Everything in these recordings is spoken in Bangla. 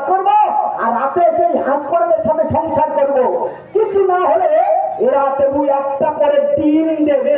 কাজ করব আর রাতে সেই হাঁসকর্মের সাথে সংসার করব। কিছু না হলে এরা তবু একটা করে দিন দেবে।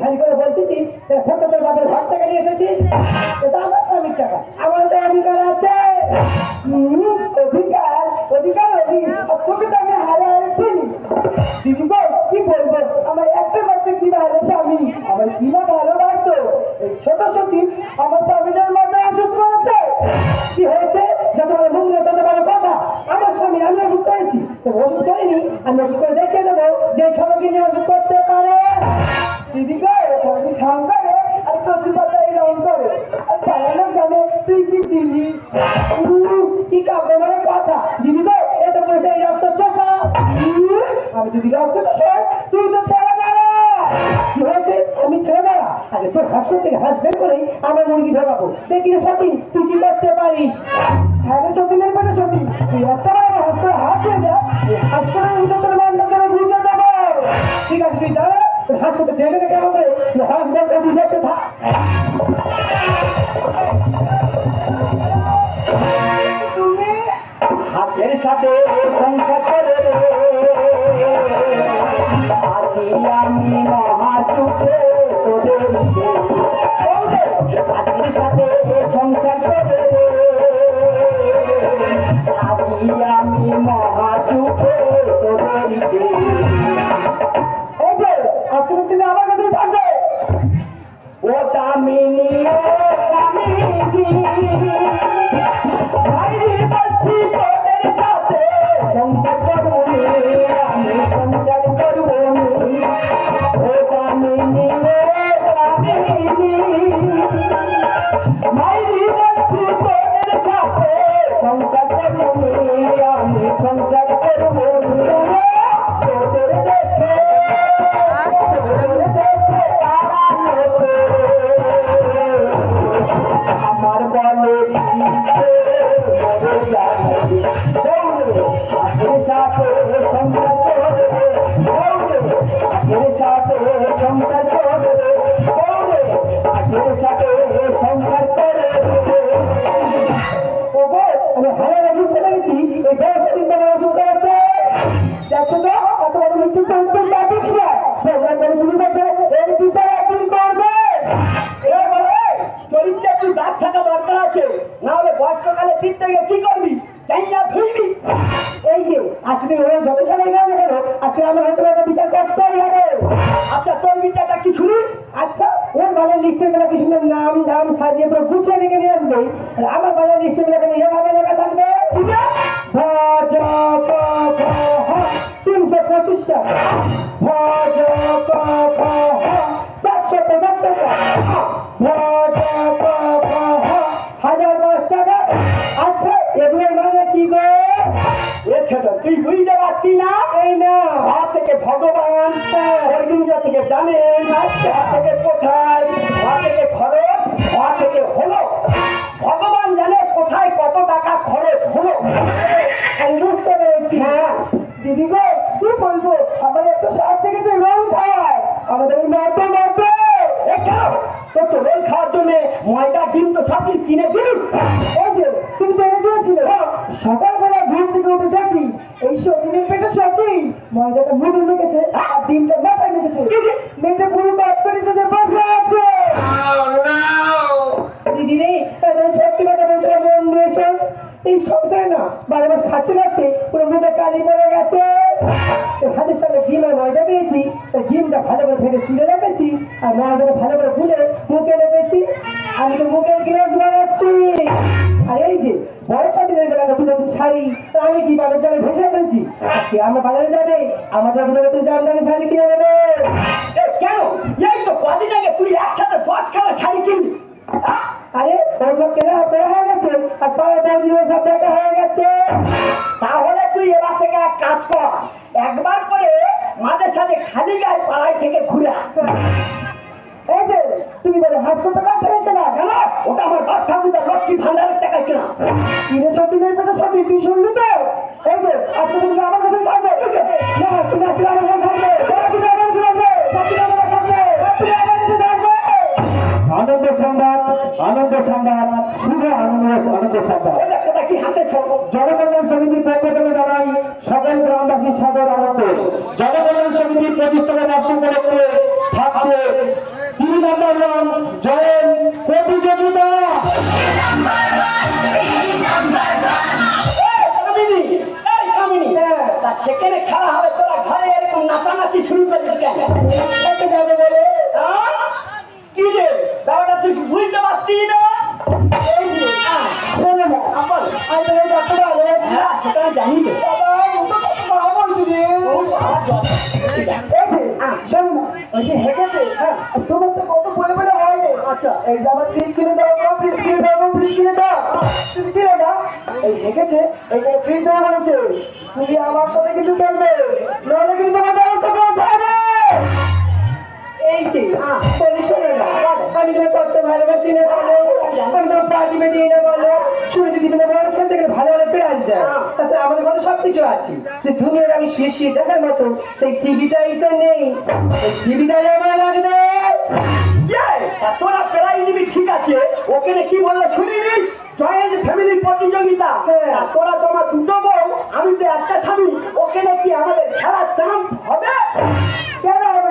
খালি করে বলতেছি ছোট বাপের ঘর থেকে নিয়ে এসেছি এটা আমার স্বামীর টাকা। আমার মুরগি ধরাবো। দেখি রে সতী তুই কি করতে পারিস? হ্যাঁ রে সতীনের পেটে সতী তুই একটা হাসতে হাত দিয়ে যা। হাসতে উঠে তোর বন্ধ করে বুঝে দেবো ঠিক আছে, তুই দাঁড়া হাসতে জেনে রেখে হবে হাস বন্ধ বুঝাতে থাক। তুমি হাতের সাথে সংসার করে আমি মহাসুখে তোদের আমি মহাসুখে আজকে তুমি আমার কাছে থাকবে ও দামিনী জানেন আচ্ছা থেকে আমরা বাজারে যাবে আমাদের তুই জামদানি শাড়ি কিনে দেবে। কেন? এই তো কদিন আগে তুই একসাথে দশ খানা শাড়ি কিনবি আরে কেনা বের হয়ে গেছে। আর পরে দিয়ে সব দেখা হয়ে গেছে। তাহলে তুই এবার থেকে এক কাজ কর। একবার করে মাঝে সাথে খালি গায়ে পাড়ায় থেকে ঘুরে। এই যে তুমি বলে হাসপাতাল কেনা কেন? ওটা আমার বাপ ঠাকুরদার লক্ষ্মী ভান্ডারের টাকা কেনা কিনে সত্যি নেই পেটে সত্যি তুই শুনবি তো এই যে আজকে তুমি আমার কাছে থাকবে না তুমি আজকে আমার কাছে আনন্দ সংবাদ আনন্দ সংবাদ শুভ আনন্দ আনন্দ সংবাদ। জনকল্যাণ সমিতির পক্ষ থেকে জানাই সকল গ্রামবাসীর সাদর আনন্দ। জনকল্যাণ সমিতির প্রতিষ্ঠাতা বর্ষ উপলক্ষে থাকছে তিন নম্বর রং জয়েন প্রতিযোগিতা। সেখানে খেলা হবে, তোরা ঘরে এরকম নাচানাচি শুরু করলি কেন? যাবে বলে? হ্যাঁ? কি রে? তুই বুঝতে পারছি না? তোমার তো কত বলে বলে হয়নি। আচ্ছা, এই যে আমার ফ্রিজ কিনে দাও, আমার ফ্রিজ কিনে দাও, আমার ফ্রিজ কিনে দাও। তুমি কিনে দাও। এই এই ফ্রিজ দেওয়া বলেছে। তুমি আমার সাথে কিছু খেলবে নাহলে কিন্তু আমার ব্যবস্থা করতে হবে এই যে পরিশোনে না আমি তো করতে ভালোবাসি না বলো আমি তো পার্টি বেঁধে না বলো শুনে যদি তুমি বলো ওখান থেকে ভালো ভালো প্রাইজ দেয়। তাছাড়া আমাদের ঘরে সব কিছু আছে। যে দুনিয়ার আমি শুয়ে শুয়ে দেখার মতো সেই টিভিটাই তো নেই। টিভিটাই আমার লাগবে। তোরা প্রায় নিবি ঠিক আছে? ওখানে কি বলল শুনিস? ফ্যামিলি প্রতিযোগিতা। তোরা তোমার দুটো বউ আমি তো একটা স্বামী। ওখানে কি আমাদের খেলার চান্স হবে?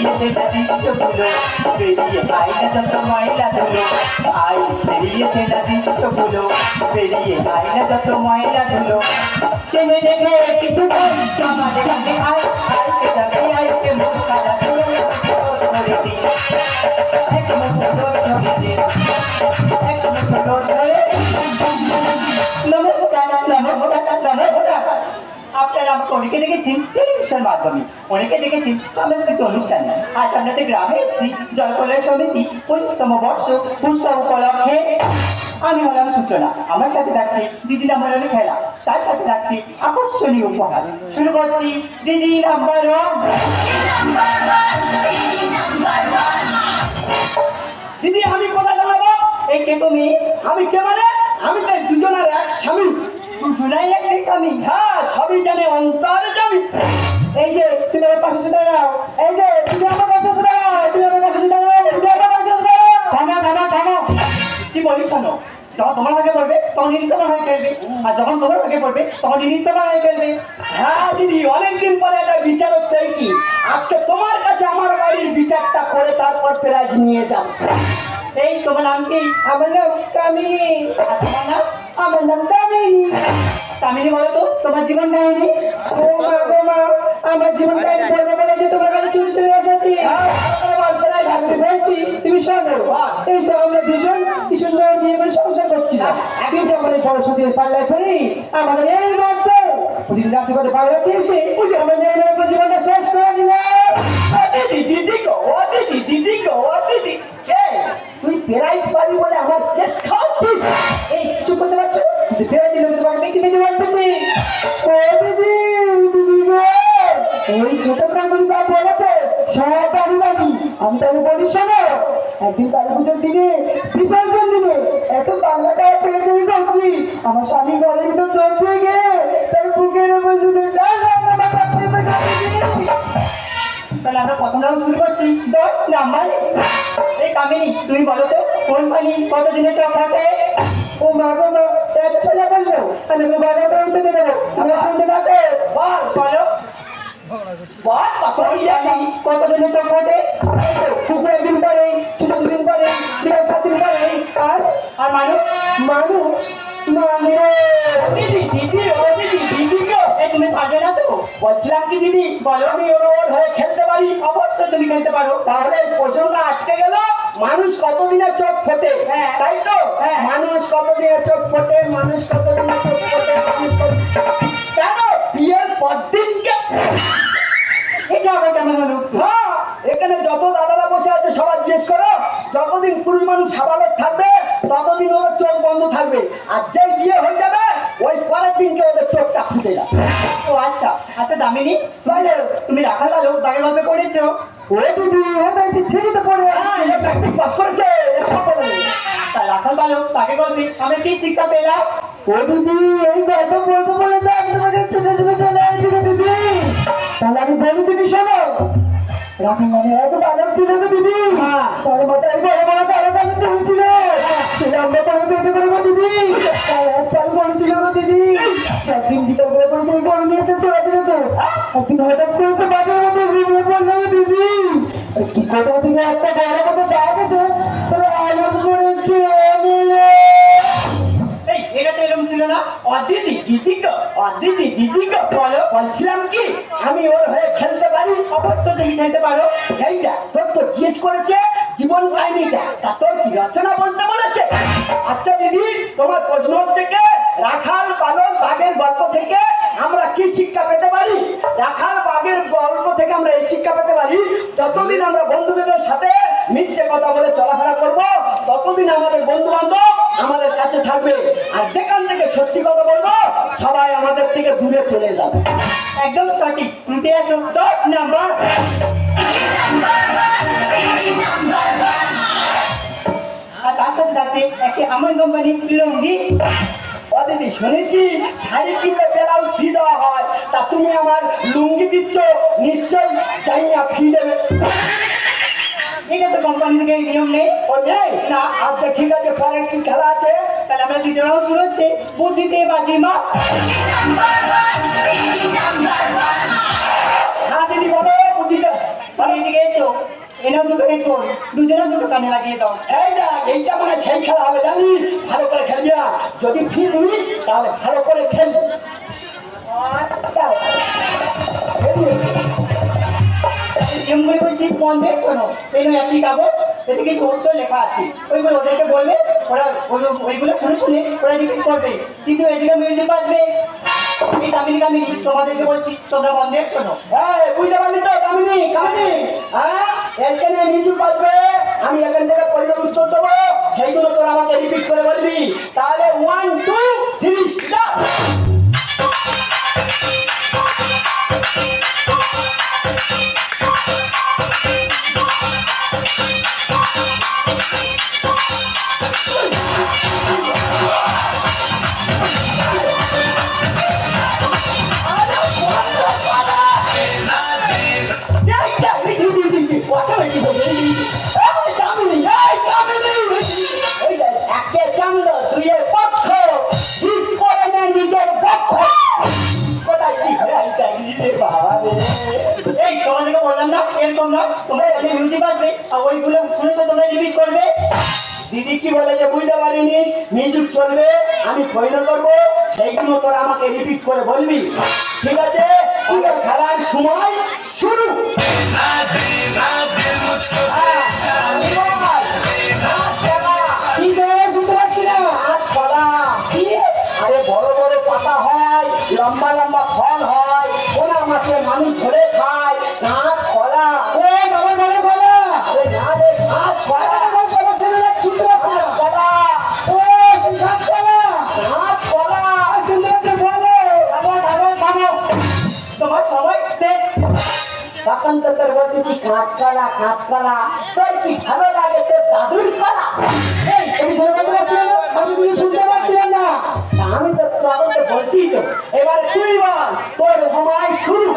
পেরিয়ে দে দৃশ্যগুলো পেরিয়ে আই না যত ময়লা ধুলো আই পেরিয়ে দে দৃশ্যগুলো পেরিয়ে আই না যত ময়লা ধুলো চেনে দেখে আপনারা আমাকে অনেকে দেখেছেন টেলিভিশন মাধ্যমে অনেকে দেখেছেন, সাংস্কৃতিক অনুষ্ঠানে। আজ আপনাদের গ্রামে এসেছি জলকল্যাণ সমিতি পঁচিশতম বর্ষ উৎসব উপলক্ষে আমি হলাম সূচনা। আমার সাথে থাকছি দিদি নাম্বার খেলা। তার সাথে থাকছি আকর্ষণীয় উপহার। শুরু করছি, দিদি নাম্বার দিদি, আমি কথা জানাব এই কে তুমি আমি কে মানে? আমি তো এই দুজনের এক স্বামী। দুজনাই একটাই স্বামী। হ্যাঁ সবই জানে অন্তর যাবি এই যে তুমি আমার পাশে এসে দাঁড়াও। এই যে তুমি আমার পাশে এসে দাঁড়াও। তুমি আমার পাশে এসে দাঁড়াও। তুমি আমার পাশে এসে দাঁড়াও। থামো থামো থামো। কি বলি শোনো। যখন তোমার আগে বলবে তখন নিত্যমান হয়ে ফেলবে। আর যখন তোমার ভাগে পড়বে তখন নিত্যমান হয়ে ফেলবে। হ্যাঁ দিদি অনেকদিন পরে একটা বিচারক পেয়েছি আজকে তোমার কাছে আমার বাড়ির বিচারটা করে তারপর প্রাইজ নিয়ে যাব এই তোমার নাম কি? আমার নাম কামিনী। আর তোমার নাম? আমার নাম তো, তোমার জীবন কাহিনী? ও যে তোমার কাছে চুরি চলে এসেছি। তুমি শোনো, এই তো আমরা দুজন কি সুন্দর বিয়ে করে সংসার করছি। কিন্তু আমাদের বড় সাথে পাল্লায় করি আমাদের এই মধ্যে প্রতিদিন রাত্রি করে পাল্লা আমাদের শেষ করে দিল দিদি দিদি গো দিদি দিদি গো দিদি। তুই প্রাইজ পাবি বলে আমার কেস খাওয়াচ্ছিস এই চুপ করতে পারছ? প্রাইজ দিলে বলতেছি ও দিদি দিদি ওই ছোট কাকুরি বাপ বলেছে, সব আমি বাড়ি আমি তাহলে বলি, শোনো, একদিন কালী পুজোর দিনে বিসর্জন দিনে এত বাংলা টাকা পেয়েছে কাকুরি আমার স্বামী ঘরের ভিতর দৌড় পেয়ে গিয়ে তার বুকের উপর কাকুরি। তাহলে আমরা প্রথম রাউন্ড শুরু করছি। দশ নাম্বার। কামিনী তুমি বলো তো, কোন পানি কত দিনে চোখ থাকে ও মা গো মা এক ছেলে বলল, আমি বাবা বলতে দেবো, তুমি শুনতে থাকো। বল, বলো। বল একদিন পরে দিন পরে আর আর মানুষ? মানুষ? কি দিদি, বলো আমি ওর খেলতে পারি, অবশ্যই তুমি খেলতে পারো। তাহলে প্রশ্নটা আটকে গেল। মানুষ কতদিনের চোখ ফোটে? হ্যাঁ। তাই তো? হ্যাঁ। মানুষ কতদিনের চোখ ফোটে? মানুষ কতদিনের চোখ ফোটে? মানুষ কেন? বিয়ের পর দিনকে এটা কেমন হলো? হ্যাঁ এখানে যত দাদারা বসে আছে সবাই জিজ্ঞেস করো যতদিন পুরুষ মানুষ সাবালক থাকবে ততদিন ওদের চোখ বন্ধ থাকবে। আর যেই বিয়ে হয়ে যাবে ওই পরের দিনকে ওদের চোখটা ফুটে যাবে ও আচ্ছা আচ্ছা দামিনী তাহলে তুমি রাখাল আলো বাগের গল্পে পড়েছো ও দিদি ও বেশি থ্রিতে পড়ে প্র্যাকটিস পাস করেছে তাই রাখাল বালক বাগের গল্পে আমরা কি শিক্ষা পেলাম? ও দিদি এই গল্প বলব বলে তো আমি তোমাকে ছোট ছোট চলে আসছিল দিদি। তাহলে আমি বলি তুমি শোনো। রাখাল মানে এত বালক ছিল দিদি। তার মাথায় বড় বড় বালক আমি চলছিল সেটা আমরা তো পেটে করে গো দিদি। চাল বলছিল গো দিদি। একদিন দিতে করে করে সেই গরু নিয়ে এসে চলে দিল তো। একদিন হঠাৎ করে মধ্যে ঘুমিয়ে পড়ল দিদি। কি কোথা থেকে একটা বড় মতো ব্যাগ এসে তবে আলোর করে না অদিতি দিদি গো অদিতি দিদি গো বলো, বলছিলাম কি? আমি ওর হয়ে খেলতে পারি, অবশ্যই তুমি খেলতে পারো। এইটা, তোর তো জিজ্ঞেস করেছে জীবন কাহিনীটা তা তোর কি রচনা বলতে বলেছে? আচ্ছা দিদি, তোমার প্রশ্ন হচ্ছে কি রাখাল পালন বাঘের গল্প থেকে আমরা কি শিক্ষা পেতে পারি? রাখাল বাঘের গল্প থেকে আমরা এই শিক্ষা পেতে পারি, যতদিন আমরা বন্ধুদের সাথে মিথ্যে কথা বলে চলাফেরা করব, ততদিন আমাদের বন্ধু বান্ধব আমাদের কাছে থাকবে। আর যেখান থেকে সত্যি কথা বলব, সবাই আমাদের থেকে দূরে চলে যাবে। একদম সঠিক। দশ নাম্বার। তার সাথে সাথে একটি আমার কোম্পানি লুঙ্গি ও দিদি শুনেছি? শাড়ি কিনলে ব্লাউজ ফি দেওয়া হয়। তা তুমি আমার লুঙ্গি দিচ্ছ? নিশ্চয়ই চাইয়া ফি দেবে। এটা তো কোম্পানি থেকে নিয়ম নেই। ও নেই? না। আচ্ছা ঠিক আছে, পরে কি খেলা আছে। তাহলে আমরা রাউন্ড শুরু হচ্ছে বুদ্ধিতে বাজি মা হ্যাঁ দিদি বলো বুঝিতে তুমি এদিকে এসো এনাও দুটো হেডফোন দুজনে দুটো কানে লাগিয়ে দাও। এই এইটা মানে সেই খেলা হবে জানিস? ভালো করে খেলবি না যদি ফ্রি দিস তাহলে ভালো করে খেলবি। খেলবি। নিয়মগুলি বলছি মন দিয়ে শোনো এই নয় একটি কাগজ এতে কিছু লেখা আছে? ওইগুলো ওদেরকে বলবে ওরা ওই- ওইগুলো শুনে শুনে ওরা রিপিট করবে। কিন্তু এদিকে মিউজিক বাজবে এই তামিলি কামিলি তোমাদেরকে বলছি তোমরা মন দিয়ে শোনো। এই, বুঝতে পারলি তো কামিনী কামিনী হ্যাঁ? এখানে নিচু বাজবে আমি এখান থেকে পরিবার উত্তর দেবো সেইগুলো তোরা আমাকে রিপিট করে বলবি। তাহলে ওয়ান টু থ্রি বাজবে আর ওইগুলো শুনে তো তোমরা রিপিট করবে। দিদি কি বলে যে বুঝতে পারিনি মিউজিক চলবে আমি ফৈন করব সেইগুলো তোরা আমাকে রিপিট করে বলবি। ঠিক আছে? ঠিক আছে খেলার সময় শুরু। তখন তো তোর বলতেছি কাঁচ কলা কাঁচ কলা? তোর কি ভালো লাগে তোর দাদুর কলা শুনতে পাচ্ছিলাম না। আমি তো তোমাকে বলছি তো, এবার তুই বল, তোর সময় শুরু।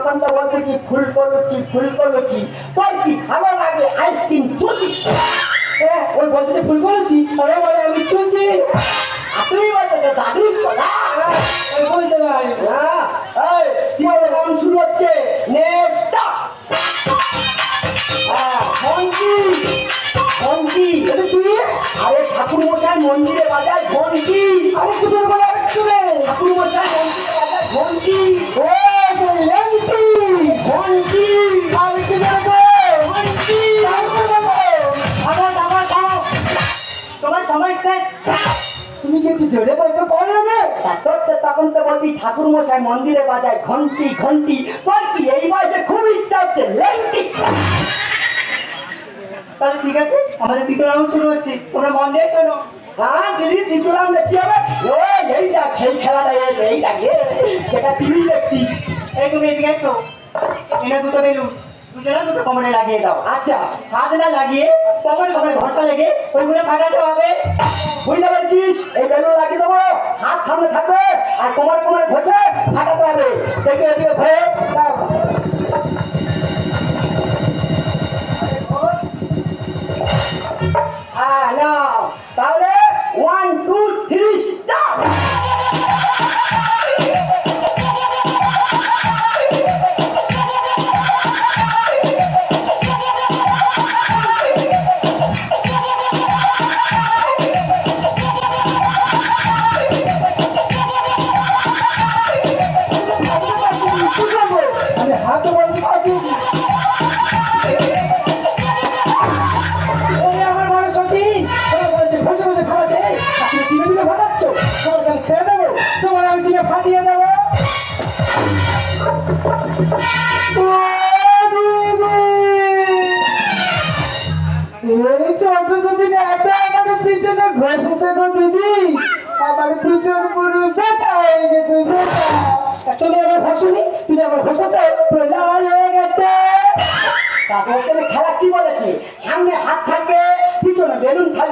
তখন তো বলতেছি ফুল কলুচি ফুল কলুচি তোর কি ভালো লাগে আইসক্রিম চুচি। হ্যাঁ ওই বলতে ফুল কলুচি আরে বলে, আমি চুচি। তুই যে দাদুর ওই বলতে পারি হ্যাঁ এই, কি রাউন্ড শুরু হচ্ছে। নেক্সট হ্যাঁ ঘন্টি ঘন্টি এটা আরে ঠাকুর মশাই মন্দিরে বাজায় ঘন্টি আরে কি বলে ঠাকুর মশাই মন্দিরে বাজায় ঘন্টি ও ঘন্টি তুমি কি একটু জোরে বলতে পারো না তখন তো বলবি ঠাকুর মশাই, মন্দিরে বাজায় ঘন্টি ঘন্টি কি এই বয়সে খুব ইচ্ছা হচ্ছে লেংটি তাহলে ঠিক আছে আমাদের তৃতীয় রাউন্ড শুরু হচ্ছে তোমরা মন দিয়ে শোনো হ্যাঁ দিদি তিতুরাম দেখতে হবে ও এইটা সেই খেলাটা এই- এইটা যেটা টিভি দেখছিস এই তুমি এদিকে এনে দুটো বেলুন কোমরে লাগিয়ে দাও। আচ্ছা হাত লাগিয়ে কোমরে কোমরে ঘষা লেগে ওইগুলো হবে। বুঝতে পারছিস? এই লাগিয়ে দেবো। হাত সামনে থাকবে আর তোমার তোমার ঘষে ফাটাতে হবে। দেখে এদিকে ধরে। হ্যাঁ তাহলে ওয়ান টু থ্রি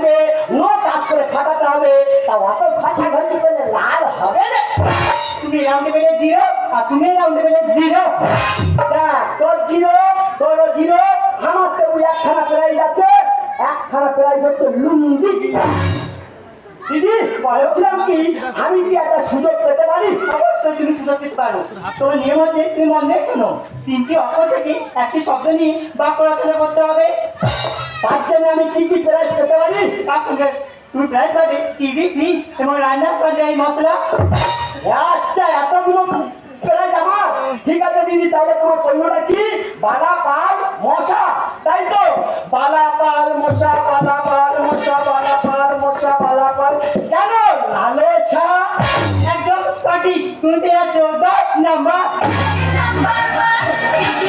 থাকবে নো কাজ করে ফাটাতে হবে, তা অত ঘষা ঘষি করলে লাল হবে না। তুমি রাউন্ডে পেলে জিরো, আর তুমি রাউন্ডে পেলে জিরো। তোর জিরো তোর জিরো, আমার তো একখানা প্রাইজ আছে, একখানা প্রাইজ হচ্ছে লুঙ্গি। দিদি বলছিলাম কি? আমি কি একটা সুযোগ পেতে পারি? অবশ্যই তুমি সুযোগ পেতে পারো। তোমার নিয়ম হচ্ছে, তুমি মন শোনো। তিনটি অক্ষর থেকে একটি শব্দ নিয়ে বাক্য রচনা করতে হবে। তার জন্য আমি কি কি প্রাইজ পেতে পারি? তার সঙ্গে তুমি প্রাইজ পাবে টিভি ফ্রিজ এবং রান্নার সরঞ্জাম মশলা। আচ্ছা এতগুলো প্রাইজ আমার। ঠিক আছে, দিদি, তাহলে তোমার পণ্যটা কি? বালা পাল মশা, তাই তো? বালা পাল মশা, বালা পাল মশা, বালা পাল মশা, বালা পাল। কেন? লালসা একদম সঠিক তুমি পেয়েছ দশ নাম্বার। এই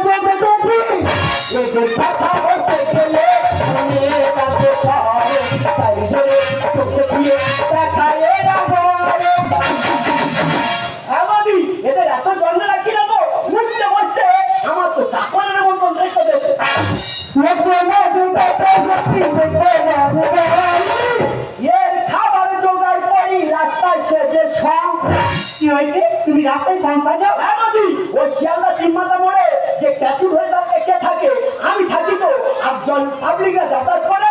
তুমি রাস্তায় সংসার যাও এমনই ওই শিয়ালদা তিনমাথা মোড়ে ক্যাচুর হয়ে কে থাকে আমি থাকি তো আর জন পাবলিকরা যাতায়াত করে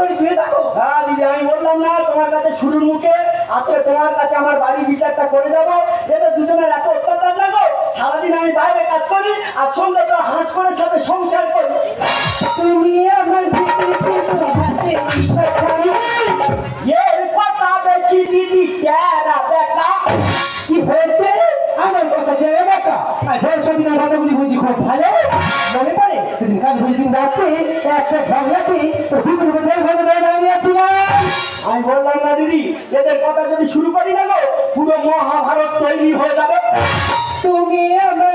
করে শুয়ে থাকো। হ্যাঁ দিদি, আমি বললাম না, তোমার কাছে শুরুর মুখে। আজকে তোমার কাছে আমার বাড়ি বিচারটা করে যাব এতে দুজনের এত অত্যাচার লাগো সারাদিন আমি বাইরে কাজ করি, আর সঙ্গে তো হাঁস করে সাথে সংসার করি। তুমি আমার এর কথা বেশি দিদি ক্যারা দেখা কি জেনে দেখা আর ভরসা দিনের কথাগুলি বুঝি খুব ভালো মনে পড়ে? সেদিন কাল বুঝি দিন রাত্রে একটা আমি বললাম, না দিদি, এদের কথা যদি শুরু করি না পুরো মহাভারত তৈরি হয়ে যাবে। তুমি আমার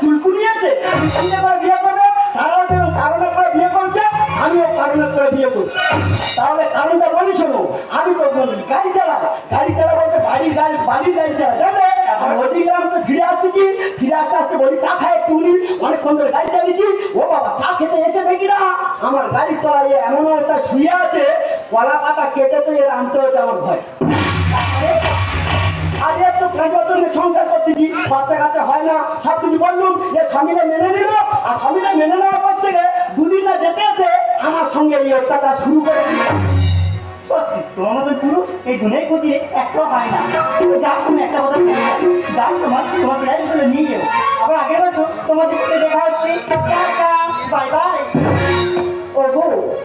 তিনটে করে বিয়ে করবে, তারাও যেরকম কারণে করে বিয়ে করছে, আমিও কারণে করে বিয়ে করছি তাহলে কারণটা বলি শোনো, আমি তো গাড়ি চালাই গাড়ি চালা বলতে বাড়ির গাড়ি বাড়ির গাড়ি চালা এখন ওদিকে আমি তো আসতেছি, ফিরে আসতে আসতে বলি, চা খায় একটু অনেকক্ষণ ধরে গাড়ি চালিয়েছি। ও বাবা, চা খেতে এসে দেখি আমার গাড়ির তলায় এমন একটা শুয়ে আছে কলা পাতা কেটে তো এর আনতে হয়েছে আমার ভয় আজ এর তো সংসার করতেছি, বাচ্চা কাচ্চা হয় না সব কিছু বললুম, যে স্বামীরা মেনে নিল, আর স্বামীরা মেনে নেওয়ার পর থেকে দুদিন যেতে যেতে আমার সঙ্গে এই অত্যাচার শুরু করে সত্যি এই হয় না। যার সঙ্গে একটা কথা নিয়ে তোমাদের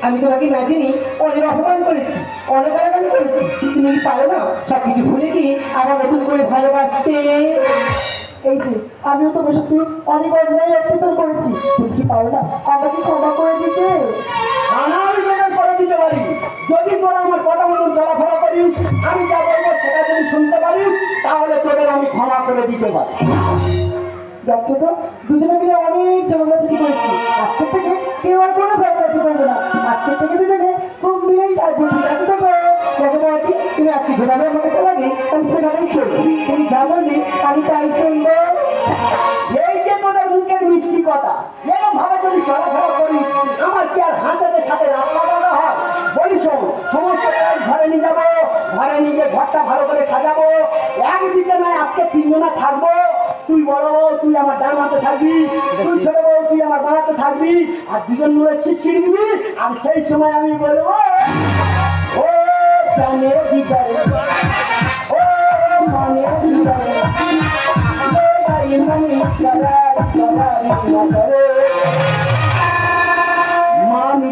আমি তোমাকে না চিনি অনেক অপমান করেছি, অনেক গালাগালি করেছি। তুমি পারো না সব কিছু আবার নতুন করে ভালোবাসতে। এই যে আমিও তোমার সাথে অনেক অন্যায় অত্যাচার করেছি। তুমি কি পারো না? আমাকে ক্ষমা করে দিতে? আমি যেটা করে দিতে পারি। যদি তোরা আমার কথা মতো চলাফেরা করিস আমি যা বলব সেটা যদি শুনতে পারিস তাহলে তোদের আমি ক্ষমা করে দিতে পারি। তো? দুজনে মিলে অনেক ঝগড়াঝাটি করেছি। আজকে থেকে কেউ আর কোনো ঝগড়াঝাটি করবে না। আজকে থেকে দুজনে খুব মিলেই আর বুঝি যেভাবে আমাকে চালাবে আমি সেভাবেই চলবো তুমি যা বলবে আমি তাই শুনব। এই যে তোদের মুখের মিষ্টি কথা এরকম ভাবে যদি চলাফেরা করিস আমার কি আর হাঁসেদের সাথে রাত লাগানো হয়? বলি শোন সমস্ত কাজ ঘরে নিয়ে যাব ঘরে নিয়ে ঘরটা ভালো করে সাজাবো। একদিকে নয় আজকে তিনজনা থাকব। তুই বড় বউ তুই আমার ডান হাতে থাকবি। তুই ছোট বউ তুই আমার বাড়াতে থাকবি। আর দুজন মিলে শিরশির দিবি। আর সেই সময় আমি বলব জানে দিদারে ও মানে দিদারে Mami,